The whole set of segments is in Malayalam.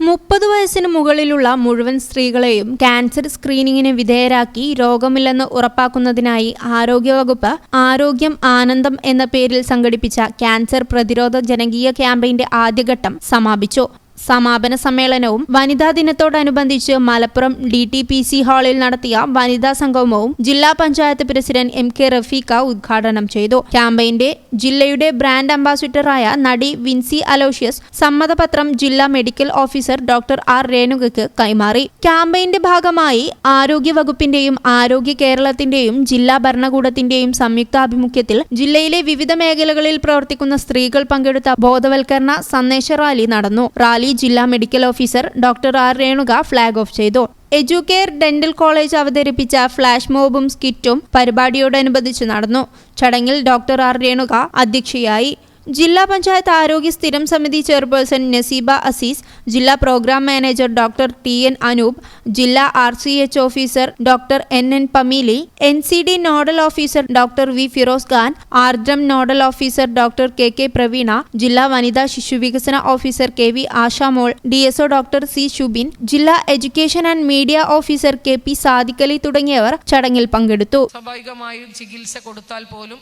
മുപ്പത് വയസ്സിന് മുകളിലുള്ള മുഴുവൻ സ്ത്രീകളെയും ക്യാൻസർ സ്ക്രീനിങ്ങിന് വിധേയരാക്കി രോഗമില്ലെന്ന് ഉറപ്പാക്കുന്നതിനായി ആരോഗ്യവകുപ്പ് ആരോഗ്യം ആനന്ദം എന്ന പേരിൽ സംഘടിപ്പിച്ച ക്യാൻസർ പ്രതിരോധ ജനകീയ ക്യാമ്പയിന്റെ ആദ്യഘട്ടം സമാപിച്ചു. സമാപന സമ്മേളനവും വനിതാ ദിനത്തോടനുബന്ധിച്ച് Malappuram D T P C ഹാളിൽ നടത്തിയ വനിതാ സംഗമവും ജില്ലാ panchayat president M K Rafeeqa ഉദ്ഘാടനം ചെയ്തു. ക്യാമ്പയിന്റെ ജില്ലയുടെ ബ്രാൻഡ് അംബാസിഡറായ നടി വിൻസി അലോഷ്യസ് സമ്മതപത്രം ജില്ലാ മെഡിക്കൽ ഓഫീസർ ഡോക്ടർ ആർ രേണുകയ്ക്ക് കൈമാറി. ക്യാമ്പയിന്റെ ഭാഗമായി ആരോഗ്യ വകുപ്പിന്റെയും ആരോഗ്യ കേരളത്തിന്റെയും ജില്ലാ ഭരണകൂടത്തിന്റെയും സംയുക്താഭിമുഖ്യത്തിൽ ജില്ലയിലെ വിവിധ മേഖലകളിൽ പ്രവർത്തിക്കുന്ന സ്ത്രീകൾ പങ്കെടുത്ത ബോധവൽക്കരണ സന്ദേശ റാലി നടന്നു. റാലി ജില്ലാ medical officer doctor R Renuka flag off ചെയ്തു. എഡ്യൂക്കെയർ ഡെന്റൽ കോളേജ് അവതരിപ്പിച്ച ഫ്ലാഷ് മോബും സ്കിറ്റും പരിപാടിയോടനുബന്ധിച്ച് നടന്നു. ചടങ്ങിൽ ഡോക്ടർ ആർ രേണുക അധ്യക്ഷയായി. ജില്ലാ പഞ്ചായത്ത് ആരോഗ്യ സ്ഥിരം സമിതി ചെയർപേഴ്സൺ നസീബ അസീസ് ജില്ലാ programme manager doctor T N Anoop ജില്ലാ R C H officer doctor N N Pameeli N C D nodal officer doctor V Firoz Khan Aardram nodal officer doctor K K Praveena ജില്ലാ വനിതാ ശിശുവികസന officer K V Ashamol D S O doctor C Shubin ജില്ലാ education and media officer K P Sadikali തുടങ്ങിയവർ ചടങ്ങിൽ പങ്കെടുത്തു. സ്വാഭാവികമായും ചികിത്സ കൊടുത്താൽ പോലും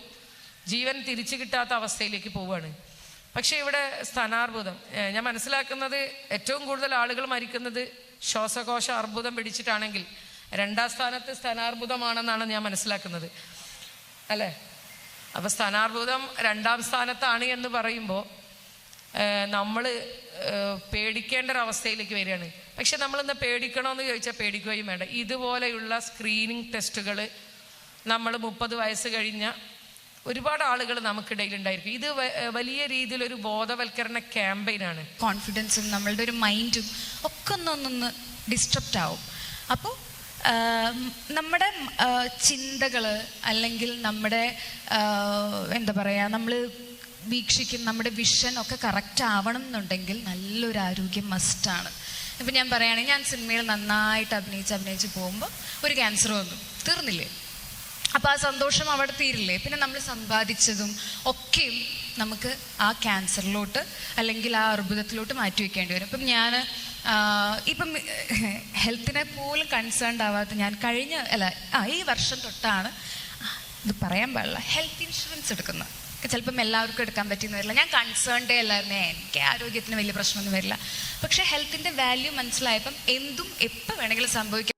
ജീവൻ തിരിച്ചു കിട്ടാത്ത അവസ്ഥയിലേക്ക് പോവുകയാണ്. പക്ഷേ ഇവിടെ സ്ഥാനാർബുദം. ഞാൻ മനസ്സിലാക്കുന്നത് ഏറ്റവും കൂടുതൽ ആളുകൾ മരിക്കുന്നത് ശ്വാസകോശ അർബുദം പിടിച്ചിട്ടാണെങ്കിൽ രണ്ടാം സ്ഥാനത്ത് സ്ഥാനാർബുദമാണെന്നാണ് ഞാൻ മനസ്സിലാക്കുന്നത്. അല്ലേ? അപ്പോൾ സ്ഥാനാർബുദം രണ്ടാം സ്ഥാനത്താണ് എന്ന് പറയുമ്പോൾ നമ്മൾ പേടിക്കേണ്ട ഒരു അവസ്ഥയിലേക്ക് വരികയാണ്. പക്ഷെ നമ്മളിന്ന് പേടിക്കണമെന്ന് ചോദിച്ചാൽ പേടിക്കുകയും വേണ്ട. ഇതുപോലെയുള്ള സ്ക്രീനിങ് ടെസ്റ്റുകൾ നമ്മൾ മുപ്പത് വയസ്സ് കഴിഞ്ഞ ഒരുപാട് ആളുകൾ നമുക്കിടയിൽ ഉണ്ടായിരിക്കും. ഇത് വലിയ രീതിയിൽ ഒരു ബോധവൽക്കരണ ക്യാമ്പയിനാണ് കോൺഫിഡൻസും നമ്മളുടെ ഒരു മൈൻഡും ഒക്കെ ഒന്നൊന്നൊന്ന് ഡിസ്റ്റർബ്ഡ് ആവും. അപ്പോൾ നമ്മുടെ ചിന്തകൾ അല്ലെങ്കിൽ നമ്മുടെ എന്താ പറയുക നമ്മൾ വീക്ഷിക്കും നമ്മുടെ വിഷൻ ഒക്കെ കറക്റ്റ് ആവണം എന്നുണ്ടെങ്കിൽ നല്ലൊരു ആരോഗ്യം മസ്റ്റാണ് ഇപ്പം ഞാൻ പറയുകയാണെങ്കിൽ ഞാൻ സിനിമയിൽ നന്നായിട്ട് അഭിനയിച്ച് അഭിനയിച്ച് പോകുമ്പോൾ ഒരു ക്യാൻസർ വന്നു. തീർന്നില്ലേ? അപ്പോൾ ആ സന്തോഷം അവിടെ തീരില്ലേ? പിന്നെ നമ്മൾ സമ്പാദിച്ചതും ഒക്കെയും നമുക്ക് ആ ക്യാൻസറിലോട്ട് അല്ലെങ്കിൽ ആ അർബുദത്തിലോട്ട് മാറ്റി വെക്കേണ്ടി വരും. അപ്പം ഞാൻ ഇപ്പം ഹെൽത്തിനെ പോലും കൺസേൺഡ് ആവാത്ത ഞാൻ കഴിഞ്ഞ അല്ല ആ ഈ വർഷം തൊട്ടാണ് ഇത് പറയാൻ പാടില്ല ഹെൽത്ത് ഇൻഷുറൻസ് എടുക്കുന്നത് ചിലപ്പം എല്ലാവർക്കും എടുക്കാൻ പറ്റിയെന്ന് വരില്ല. ഞാൻ കൺസേൺഡേ അല്ലായിരുന്നേ. എനിക്ക് ആരോഗ്യത്തിന് വലിയ പ്രശ്നമൊന്നും വരില്ല. പക്ഷേ ഹെൽത്തിന്റെ വാല്യൂ മനസ്സിലായപ്പം എന്തും എപ്പോൾ വേണമെങ്കിലും സംഭവിക്കാം.